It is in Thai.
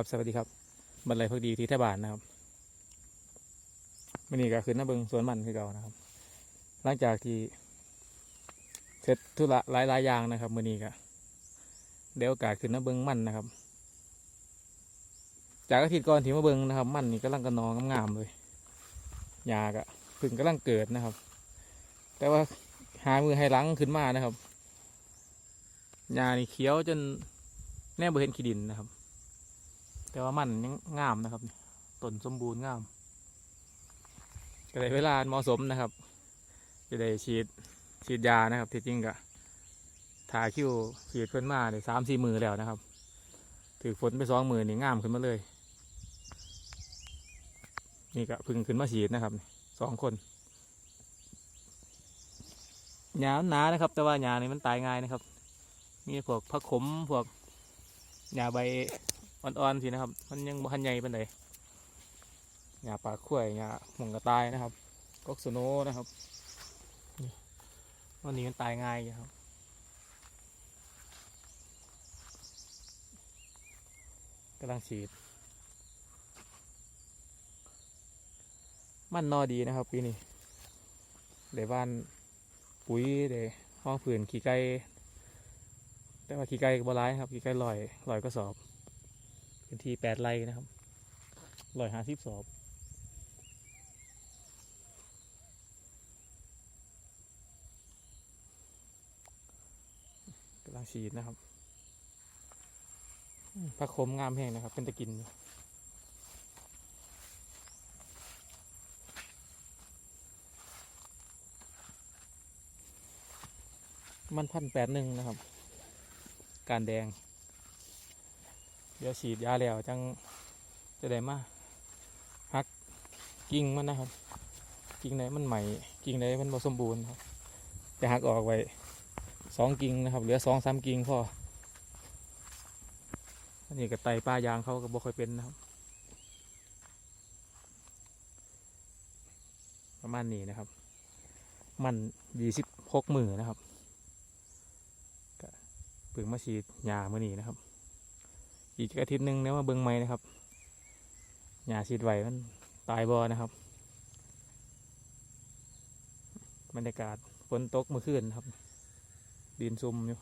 ครับสวัสดีครับบรรลัยพักดีที่แทบานนะครับมื่อนี้ก็ขึ้นหน้าเบิงสวนมันคือเก่านะครับ หลังจากที่เสร็จธุระหลายหลายอย่างนะครับมื่อนี้ก็เดี๋ยวโอกาสขึ้นหน้าเบิงมันนะครับ จากอาทิตย์ก่อนที่มาเบิงนะครับ มันนี่กำลังกระนองงามๆเลยหญ้าก็เพึ่งกำลังเกิดนะครับ แต่ว่าหามือให้หลังขึ้นมานะครับหญ้านี่เขียวจนแน่บเห็นขี้ดินนะครับ แต่ว่ามันยังงามนะครับต้นสมบูรณ์งาม ก็ได้เวลาเหมาะสมนะครับจะได้ฉีดฉีดยานะครับ ที่จริงก็ทาคิวฉีดเพิ่นมาได้สามสี่มือแล้วนะครับ ถือฝนไปสองมือนี่งามขึ้นมาเลย นี่ก็พึ่งขึ้นมาฉีดนะครับสองคนหญ้าหนานะครับ แต่ว่าหญ้านี่มันตายง่ายนะครับ มีพวกผักขมพวกหญ้าใบ อ่อนๆสินะครับ มันยังบ่ทันใหญ่ปานใดหญ้าปลาข้วยหญ้าหมงกระต่ายนะครับกอกสโนนะครับวันนี้มันตายง่ายครับกำลังฉีด มันนอดีนะครับปีนี้เดี๋ยวบ้านปุ๋ยเดี๋ยวห้องผืนขี้ไก่แต่ว่าขี้ไก่บ่ร้ายครับขี้ไก่ลอยลอยก็สอบ พื้นที่แปดไร่นะครับร้อยหาสิบสอบกำลังฉีดนะครับผักขมงามแห้งนะครับ เป็นตะกินมันพันแปดหนึ่งนะครับ การแดง เดี๋ยวฉีดยาแล้วจังจะได้มาหักกิ่งมันนะครับ กิ่งไหนมันใหม่กิ่งไหนมันบ่สมบูรณ์ครับจะหักออกไว้สองกิ่งนะครับ เหลือสองสามกิ่งพออันนี้กับไตปลายางเขาก็บ่ค่อยเป็นนะครับ ประมาณนี้นะครับ มันยี่สิบหกมือนะครับก็เพิ่งมาฉีดยาเมื่อนี้นะครับ อีกอาทิตย์หนึ่งเนี่ยมาเบิ้งไม้นะครับหญ้าฉีดไหวมันตายบอนะครับบรรยากาศฝนตกเมื่อคืนครับ ดินซุ่มอยู่